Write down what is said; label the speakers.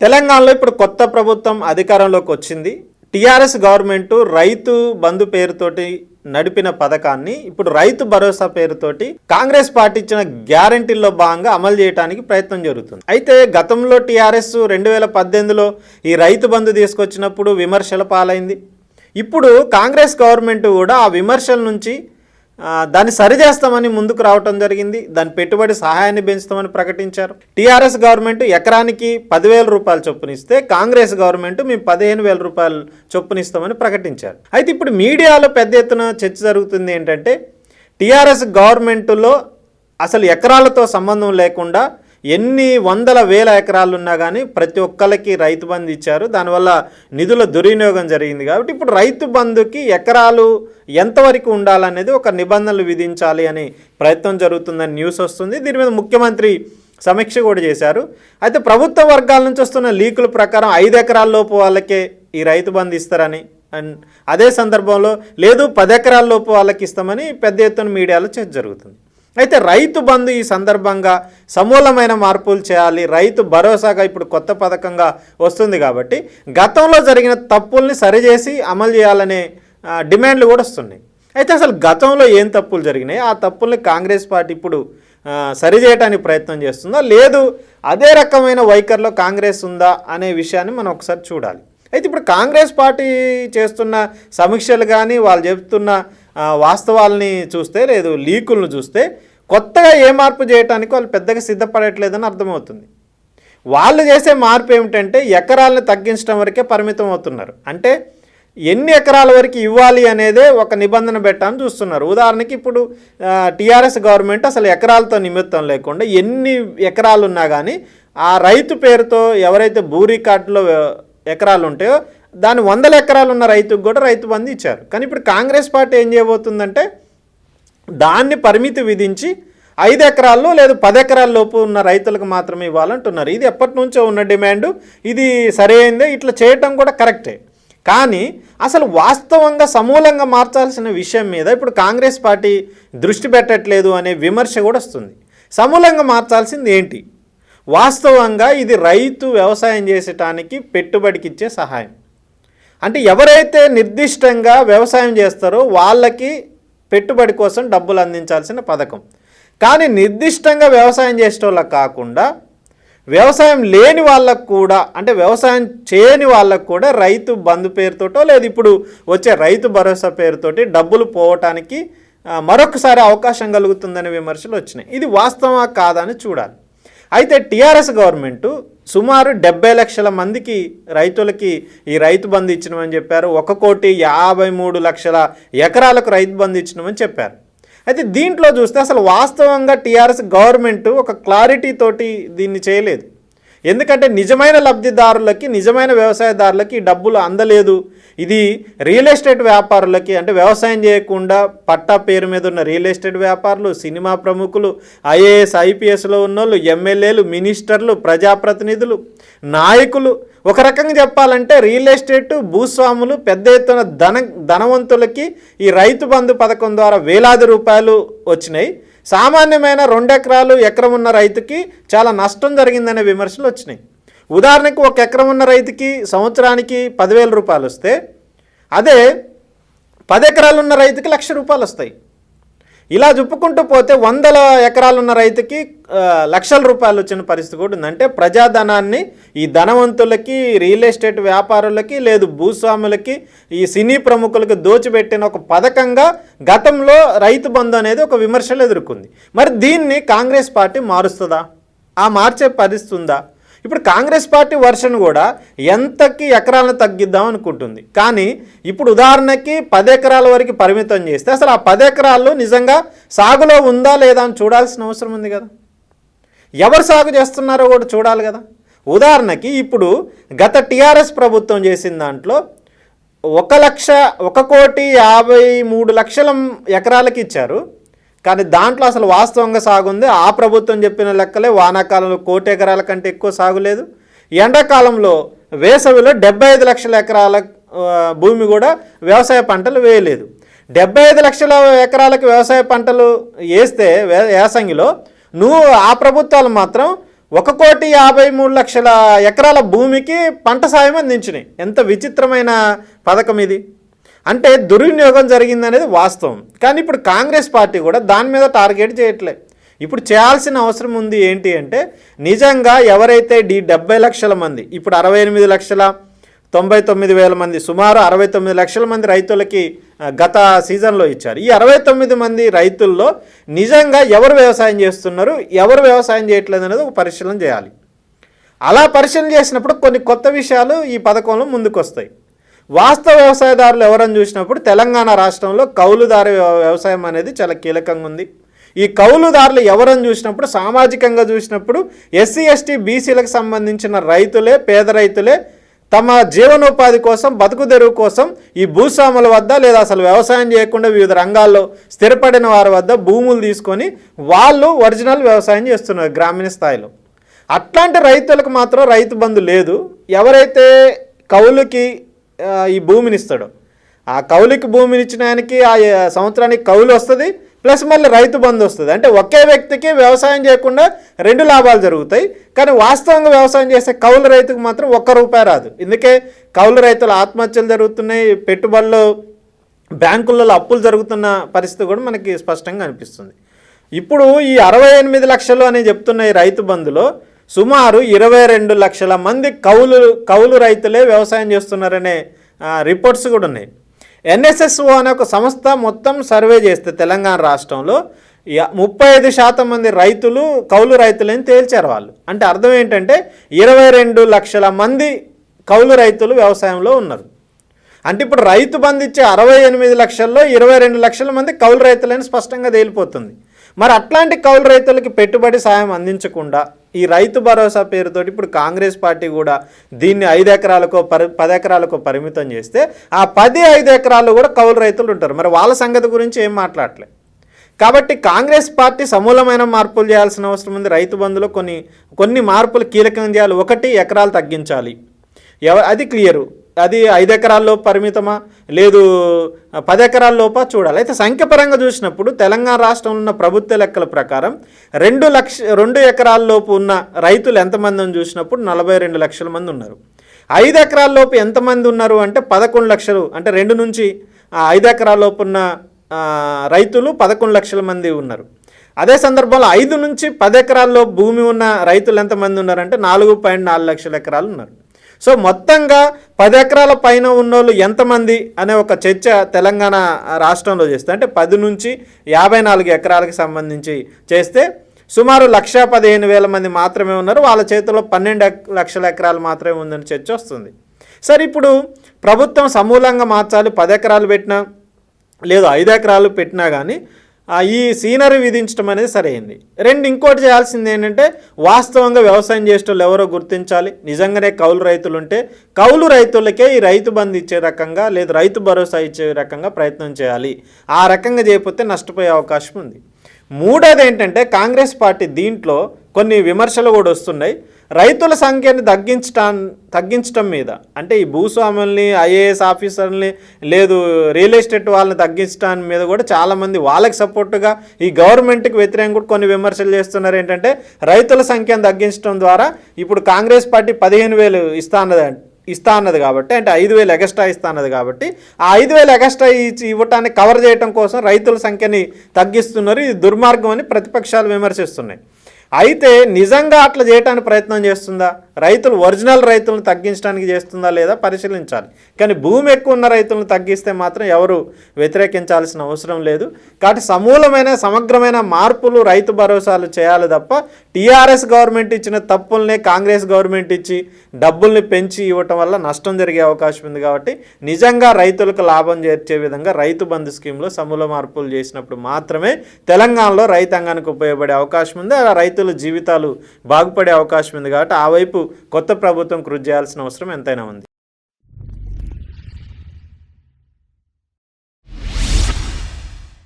Speaker 1: తెలంగాణలో ఇప్పుడు కొత్త ప్రభుత్వం అధికారంలోకి వచ్చింది. టీఆర్ఎస్ గవర్నమెంట్ రైతు బంధు పేరుతోటి నడిపిన పథకాన్ని ఇప్పుడు రైతు భరోసా పేరుతోటి కాంగ్రెస్ పార్టీ ఇచ్చిన గ్యారంటీల్లో భాగంగా అమలు చేయడానికి ప్రయత్నం జరుగుతుంది. అయితే గతంలో టీఆర్ఎస్ రెండు వేల పద్దెనిమిదిలో ఈ రైతు బంధు తీసుకొచ్చినప్పుడు విమర్శల పాలైంది. ఇప్పుడు కాంగ్రెస్ గవర్నమెంట్ కూడా ఆ విమర్శల నుంచి దాన్ని సరిచేస్తామని ముందుకు రావటం జరిగింది. దాని పెట్టుబడి సహాయాన్ని పెంచుతామని ప్రకటించారు. టీఆర్ఎస్ గవర్నమెంట్ ఎకరానికి పదివేల రూపాయలు చొప్పునిస్తే కాంగ్రెస్ గవర్నమెంట్ మేము పదిహేను వేల రూపాయలు చొప్పునిస్తామని ప్రకటించారు. అయితే ఇప్పుడు మీడియాలో పెద్ద ఎత్తున చర్చ జరుగుతుంది ఏంటంటే టీఆర్ఎస్ గవర్నమెంట్లో అసలు ఎకరాలతో సంబంధం లేకుండా ఎన్ని వందల వేల ఎకరాలు ఉన్నా కానీ ప్రతి ఒక్కరికి రైతు బంధు ఇచ్చారు. దానివల్ల నిధుల దుర్వినియోగం జరిగింది కాబట్టి ఇప్పుడు రైతు బంధుకి ఎకరాలు ఎంతవరకు ఉండాలనేది ఒక నిబంధనలు విధించాలి అని ప్రయత్నం జరుగుతుందని న్యూస్ వస్తుంది. దీని మీద ముఖ్యమంత్రి సమీక్ష కూడా చేశారు. అయితే ప్రభుత్వ వర్గాల నుంచి వస్తున్న లీకుల ప్రకారం ఐదు ఎకరాల లోపు వాళ్ళకే ఈ రైతు బంధు ఇస్తారని అండ్ అదే సందర్భంలో లేదు పది ఎకరాల లోపు వాళ్ళకి ఇస్తామని పెద్ద ఎత్తున మీడియాలో చర్చ జరుగుతుంది. అయితే రైతు బంధు ఈ సందర్భంగా సమూలమైన మార్పులు చేయాలి. రైతు భరోసాగా ఇప్పుడు కొత్త పథకంగా వస్తుంది కాబట్టి గతంలో జరిగిన తప్పుల్ని సరిచేసి అమలు చేయాలనే డిమాండ్లు కూడా వస్తున్నాయి. అయితే అసలు గతంలో ఏం తప్పులు జరిగినాయి? ఆ తప్పుల్ని కాంగ్రెస్ పార్టీ ఇప్పుడు సరిచేయటానికి సరిచేయడానికి ప్రయత్నం చేస్తుందా? లేదు అదే రకమైన వైఖరిలో కాంగ్రెస్ ఉందా అనే విషయాన్ని మనం ఒకసారి చూడాలి. అయితే ఇప్పుడు కాంగ్రెస్ పార్టీ చేస్తున్న సమీక్షలు కానీ వాళ్ళు చెప్తున్న వాస్తవాల్ని చూస్తే లేదు లీకులను చూస్తే కొత్తగా ఏ మార్పు చేయడానికి వాళ్ళు పెద్దగా సిద్ధపడట్లేదని అర్థమవుతుంది. వాళ్ళు చేసే మార్పు ఏమిటంటే ఎకరాలను తగ్గించడం వరకే పరిమితం అవుతున్నారు. అంటే ఎన్ని ఎకరాల వరకు ఇవ్వాలి అనేదే ఒక నిబంధన పెట్టాలని చూస్తున్నారు. ఉదాహరణకి ఇప్పుడు టీఆర్ఎస్ గవర్నమెంట్ అసలు ఎకరాలతో నిమిత్తం లేకుండా ఎన్ని ఎకరాలు ఉన్నా కానీ ఆ రైతు పేరుతో ఎవరైతే భూ రికార్డులో ఎకరాలు ఉంటాయో దాని వందల ఎకరాలు ఉన్న రైతుకు కూడా రైతు బంధు ఇచ్చారు. కానీ ఇప్పుడు కాంగ్రెస్ పార్టీ ఏం చేయబోతుందంటే దాన్ని పరిమితి విధించి ఐదు ఎకరాల్లో లేదు పది ఎకరాల్లోపు ఉన్న రైతులకు మాత్రమే ఇవ్వాలంటున్నారు. ఇది ఎప్పటి నుంచో ఉన్న డిమాండ్. ఇది సరైందే ఇట్లా చేయటం కూడా కరెక్టే. కానీ అసలు వాస్తవంగా సమూలంగా మార్చాల్సిన విషయం మీద ఇప్పుడు కాంగ్రెస్ పార్టీ దృష్టి పెట్టట్లేదు అనే విమర్శ కూడా వస్తుంది. సమూలంగా మార్చాల్సింది ఏంటి? వాస్తవంగా ఇది రైతు వ్యవసాయం చేసటానికి పెట్టుబడికి ఇచ్చే సహాయం. అంటే ఎవరైతే నిర్దిష్టంగా వ్యవసాయం చేస్తారో వాళ్ళకి పెట్టుబడి కోసం డబ్బులు అందించాల్సిన పథకం. కానీ నిర్దిష్టంగా వ్యవసాయం చేసేటోళ్ళకి కాకుండా వ్యవసాయం లేని వాళ్ళకు కూడా అంటే వ్యవసాయం చేయని వాళ్ళకు కూడా రైతు బంధు పేరుతోటో లేదు ఇప్పుడు వచ్చే రైతు భరోసా పేరుతోటి డబ్బులు పోవటానికి మరొకసారి అవకాశం కలుగుతుందనే విమర్శలు వచ్చినాయి. ఇది వాస్తవమా కాదా అని చూడాలి. అయితే టీఆర్ఎస్ గవర్నమెంట్ సుమారు డెబ్బై లక్షల మందికి రైతులకి ఈ రైతు బంధు ఇచ్చినామని చెప్పారు. ఒక కోటి యాభై మూడు లక్షల ఎకరాలకు రైతు బంధు ఇచ్చినామని చెప్పారు. అయితే దీంట్లో చూస్తే అసలు వాస్తవంగా టీఆర్ఎస్ గవర్నమెంట్ ఒక క్లారిటీ తోటి దీన్ని చేయలేదు. ఎందుకంటే నిజమైన లబ్ధిదారులకి నిజమైన వ్యవసాయదారులకి డబ్బులు అందలేదు. ఇది రియల్ ఎస్టేట్ వ్యాపారులకి అంటే వ్యవసాయం చేయకుండా పట్టా పేరు మీద ఉన్న రియల్ ఎస్టేట్ వ్యాపారులు సినిమా ప్రముఖులు ఐఏఎస్ ఐపీఎస్లో ఉన్నోళ్ళు ఎమ్మెల్యేలు మినిస్టర్లు ప్రజాప్రతినిధులు నాయకులు. ఒక రకంగా చెప్పాలంటే రియల్ ఎస్టేట్ భూస్వాములు పెద్ద ఎత్తున ధన ధనవంతులకి ఈ రైతు బంధు పథకం ద్వారా వేలాది రూపాయలు వచ్చినాయి. సామాన్యమైన రెండు ఎకరాలు ఎకరం ఉన్న రైతుకి చాలా నష్టం జరిగిందనే విమర్శలు వచ్చినాయి. ఉదాహరణకు ఒక ఎకరం ఉన్న రైతుకి సంవత్సరానికి పదివేల రూపాయలు వస్తే అదే పది ఎకరాలు ఉన్న రైతుకి లక్ష రూపాయలు వస్తాయి. ఇలా చెప్పుకుంటూ పోతే వందల ఎకరాలున్న రైతుకి లక్షల రూపాయలు వచ్చిన పరిస్థితి కూడా ఉందంటే ప్రజాధనాన్ని ఈ ధనవంతులకి రియల్ ఎస్టేట్ వ్యాపారులకి లేదు భూస్వాములకి ఈ సినీ ప్రముఖులకు దోచిపెట్టిన ఒక పథకంగా గతంలో రైతు బంధు అనేది ఒక విమర్శలు ఎదుర్కొంది. మరి దీన్ని కాంగ్రెస్ పార్టీ మారుస్తుందా? ఆ మార్చే పరిస్థితి ఉందా? ఇప్పుడు కాంగ్రెస్ పార్టీ వర్షన్ కూడా ఎంతకి ఎకరాలను తగ్గిద్దాం అనుకుంటుంది. కానీ ఇప్పుడు ఉదాహరణకి పది ఎకరాల వరకు పరిమితం చేస్తే అసలు ఆ పది ఎకరాలు నిజంగా సాగులో ఉందా లేదా అని చూడాల్సిన అవసరం ఉంది కదా. ఎవరు సాగు చేస్తున్నారో కూడా చూడాలి కదా. ఉదాహరణకి ఇప్పుడు గత టీఆర్ఎస్ ప్రభుత్వం చేసిన దాంట్లో ఒక లక్ష ఒక కోటి యాభై మూడు లక్షల ఎకరాలకి ఇచ్చారు. కానీ దాంట్లో అసలు వాస్తవంగా సాగు ఉంది ఆ ప్రభుత్వం చెప్పిన లెక్కలే వానాకాలంలో కోటి ఎకరాల కంటే ఎక్కువ సాగు లేదు ఎండాకాలంలో వేసవిలో డెబ్బై ఐదు లక్షల ఎకరాల భూమి కూడా వ్యవసాయ పంటలు వేయలేదు. డెబ్బై ఐదు లక్షల ఎకరాలకు వ్యవసాయ పంటలు వేస్తే వేసంగిలో నువ్వు ఆ ప్రభుత్వాలు మాత్రం ఒక కోటి యాభై మూడు లక్షల ఎకరాల భూమికి పంట సాయం అందించినాయి. ఎంత విచిత్రమైన పథకం ఇది. అంటే దుర్వినియోగం జరిగిందనేది వాస్తవం. కానీ ఇప్పుడు కాంగ్రెస్ పార్టీ కూడా దాని మీద టార్గెట్ చేయట్లే. ఇప్పుడు చేయాల్సిన అవసరం ఉంది ఏంటి అంటే నిజంగా ఎవరైతే డి డెబ్బై లక్షల మంది ఇప్పుడు అరవై ఎనిమిది లక్షల తొంభై తొమ్మిది వేల మంది సుమారు అరవై తొమ్మిది లక్షల మంది రైతులకి గత సీజన్లో ఇచ్చారు. ఈ అరవై తొమ్మిది మంది రైతుల్లో నిజంగా ఎవరు వ్యవసాయం చేస్తున్నారు ఎవరు వ్యవసాయం చేయట్లేదు అనేది ఒక పరిశీలన చేయాలి. అలా పరిశీలన చేసినప్పుడు కొన్ని కొత్త విషయాలు ఈ పథకంలో ముందుకు వస్తాయి వాస్తవ వ్యవసాయదారులు ఎవరని చూసినప్పుడు తెలంగాణ రాష్ట్రంలో కౌలుదారు వ్యవసాయం అనేది చాలా కీలకంగా ఉంది. ఈ కౌలుదారులు ఎవరని చూసినప్పుడు సామాజికంగా చూసినప్పుడు ఎస్సీ ఎస్టీ బీసీలకు సంబంధించిన రైతులే పేద రైతులే తమ జీవనోపాధి కోసం బతుకు తెరువు కోసం ఈ భూస్వాముల వద్ద లేదా అసలు వ్యవసాయం చేయకుండా వివిధ రంగాల్లో స్థిరపడిన వారి వద్ద భూములు తీసుకొని వాళ్ళు ఒరిజినల్ వ్యవసాయం చేస్తున్నారు గ్రామీణ స్థాయిలో. అట్లాంటి రైతులకు మాత్రం రైతు బంధు లేదు. ఎవరైతే కౌలుకి ఈ భూమిని ఇస్తాడు ఆ కౌలుకి భూమిని ఇచ్చిన ఆయనకి ఆ ఆ, సంవత్సరానికి కౌలు వస్తుంది ప్లస్ మళ్ళీ రైతు బంధు వస్తుంది. అంటే ఒకే వ్యక్తికి వ్యవసాయం చేయకుండా రెండు లాభాలు జరుగుతాయి కానీ వాస్తవంగా వ్యవసాయం చేసే కౌలు రైతుకు మాత్రం ఒక్క రూపాయి రాదు. ఇందుకే కౌలు రైతుల ఆత్మహత్యలు జరుగుతున్నాయి పెట్టుబడులు బ్యాంకులలో అప్పులు జరుగుతున్న పరిస్థితి కూడా మనకి స్పష్టంగా అనిపిస్తుంది. ఇప్పుడు ఈ అరవై ఎనిమిది లక్షలు అని చెప్తున్న ఈ రైతు బంధులో సుమారు ఇరవై రెండు లక్షల మంది కౌలు కౌలు రైతులే వ్యవసాయం చేస్తున్నారనే రిపోర్ట్స్ కూడా ఉన్నాయి. ఎన్ఎస్ఎస్ఓ అనే ఒక సంస్థ మొత్తం సర్వే చేస్తే తెలంగాణ రాష్ట్రంలో ముప్పై ఐదు శాతం మంది రైతులు కౌలు రైతులని తేల్చారు వాళ్ళు. అంటే అర్థం ఏంటంటే ఇరవై రెండు లక్షల మంది కౌలు రైతులు వ్యవసాయంలో ఉన్నారు. అంటే ఇప్పుడు రైతు బంధిచ్చే ఇచ్చే అరవై ఎనిమిది లక్షల్లో ఇరవై రెండు లక్షల మంది కౌలు రైతులని స్పష్టంగా తేలిపోతుంది. మరి అట్లాంటి కౌలు రైతులకి పెట్టుబడి సాయం అందించకుండా ఈ రైతు భరోసా పేరుతోటి ఇప్పుడు కాంగ్రెస్ పార్టీ కూడా దీన్ని ఐదు ఎకరాలకో పరి పది ఎకరాలకో పరిమితం చేస్తే ఆ పది ఐదు ఎకరాలు కూడా కౌలు రైతులు ఉంటారు. మరి వాళ్ళ సంగతి గురించి ఏం మాట్లాడలే. కాబట్టి కాంగ్రెస్ పార్టీ సమూలమైన మార్పులు చేయాల్సిన అవసరం ఉంది. రైతు బంధులో కొన్ని కొన్ని మార్పులు కీలకం చేయాలి ఒకటి ఎకరాలు తగ్గించాలి. ఎవ అది క్లియరు. అది ఐదు ఎకరాల్లో పరిమితమా? లేదు పది ఎకరాల్లోప చూడాలి. అయితే సంఖ్యపరంగా చూసినప్పుడు తెలంగాణ రాష్ట్రంలో ఉన్న ప్రభుత్వ లెక్కల ప్రకారం రెండు లక్ష రెండు ఎకరాల్లోపు ఉన్న రైతులు ఎంతమంది అని చూసినప్పుడు నలభై రెండు లక్షల మంది ఉన్నారు. ఐదు ఎకరాల్లోపు ఎంతమంది ఉన్నారు అంటే పదకొండు లక్షలు అంటే రెండు నుంచి ఐదు ఎకరాల్లోపు ఉన్న రైతులు పదకొండు లక్షల మంది ఉన్నారు. అదే సందర్భంలో ఐదు నుంచి పది ఎకరాల్లో భూమి ఉన్న రైతులు ఎంతమంది ఉన్నారంటే నాలుగు పాయింట్ నాలుగు లక్షల ఎకరాలు ఉన్నారు. సో మొత్తంగా పది ఎకరాల పైన ఉన్నోళ్ళు ఎంతమంది అనే ఒక చర్చ తెలంగాణ రాష్ట్రంలో చేస్తే అంటే పది నుంచి యాభై నాలుగు ఎకరాలకు సంబంధించి చేస్తే సుమారు లక్ష పదిహేను వేల మంది మాత్రమే ఉన్నారు. వాళ్ళ చేతిలో పన్నెండు లక్షల ఎకరాలు మాత్రమే ఉందని చర్చ వస్తుంది. సరే ఇప్పుడు ప్రభుత్వం సమూలంగా మార్చాలి. పది ఎకరాలు పెట్టినా లేదు ఐదు ఎకరాలు పెట్టినా కానీ ఈ సీనరీ విధించడం అనేది సరైంది. రెండు ఇంకోటి చేయాల్సింది ఏంటంటే వాస్తవంగా వ్యవసాయం చేసేటోళ్ళు ఎవరో గుర్తించాలి. నిజంగానే కౌలు రైతులు ఉంటే కౌలు రైతులకే ఈ రైతు బంధు ఇచ్చే రకంగా లేదా రైతు భరోసా ఇచ్చే రకంగా ప్రయత్నం చేయాలి. ఆ రకంగా చేయకపోతే నష్టపోయే అవకాశం ఉంది. మూడోది ఏంటంటే కాంగ్రెస్ పార్టీ దీంట్లో కొన్ని విమర్శలు కూడా వస్తున్నాయి. రైతుల సంఖ్యని తగ్గించటం తగ్గించటం మీద. అంటే ఈ భూస్వాముల్ని ఐఏఎస్ ఆఫీసర్ని లేదు రియల్ ఎస్టేట్ వాళ్ళని తగ్గించడం మీద కూడా చాలామంది వాళ్ళకి సపోర్టుగా ఈ గవర్నమెంట్కి వ్యతిరేకంగా కూడా కొన్ని విమర్శలు చేస్తున్నారు. ఏంటంటే రైతుల సంఖ్యను తగ్గించడం ద్వారా ఇప్పుడు కాంగ్రెస్ పార్టీ పదిహేను వేలు ఇస్తా అన్నది ఇస్తా అన్నది కాబట్టి అంటే ఐదు వేలు ఎగస్ట్రా ఇస్తా అన్నది కాబట్టి ఆ ఐదు వేలు ఎగస్ట్రా ఇచ్చి ఇవ్వటాన్ని కవర్ చేయడం కోసం రైతుల సంఖ్యని తగ్గిస్తున్నారు. ఇది దుర్మార్గం అని ప్రతిపక్షాలు విమర్శిస్తున్నాయి. అయితే నిజంగా అట్లా చేయడానికి ప్రయత్నం చేస్తుందా? రైతులు ఒరిజినల్ రైతులను తగ్గించడానికి చేస్తుందా లేదా పరిశీలించాలి. కానీ భూమి ఎక్కువ ఉన్న రైతులను తగ్గిస్తే మాత్రం ఎవరు వ్యతిరేకించాల్సిన అవసరం లేదు. కాబట్టి సమూలమైన సమగ్రమైన మార్పులు రైతు భరోసాలు చేయాలి తప్ప టీఆర్ఎస్ గవర్నమెంట్ ఇచ్చిన తప్పుల్నే కాంగ్రెస్ గవర్నమెంట్ ఇచ్చి డబ్బుల్ని పెంచి ఇవ్వటం వల్ల నష్టం జరిగే అవకాశం ఉంది కాబట్టి నిజంగా రైతులకు లాభం చేర్చే విధంగా రైతు బంధు స్కీమ్లో సమూల మార్పులు చేసినప్పుడు మాత్రమే తెలంగాణలో రైతాంగానికి ఉపయోగపడే అవకాశం ఉంది. అలా రైతుల జీవితాలు బాగుపడే అవకాశం ఉంది కాబట్టి ఆ వైపు కొత్త ప్రభుత్వం కృషి చేయాల్సిన అవసరం ఎంతైనా ఉంది.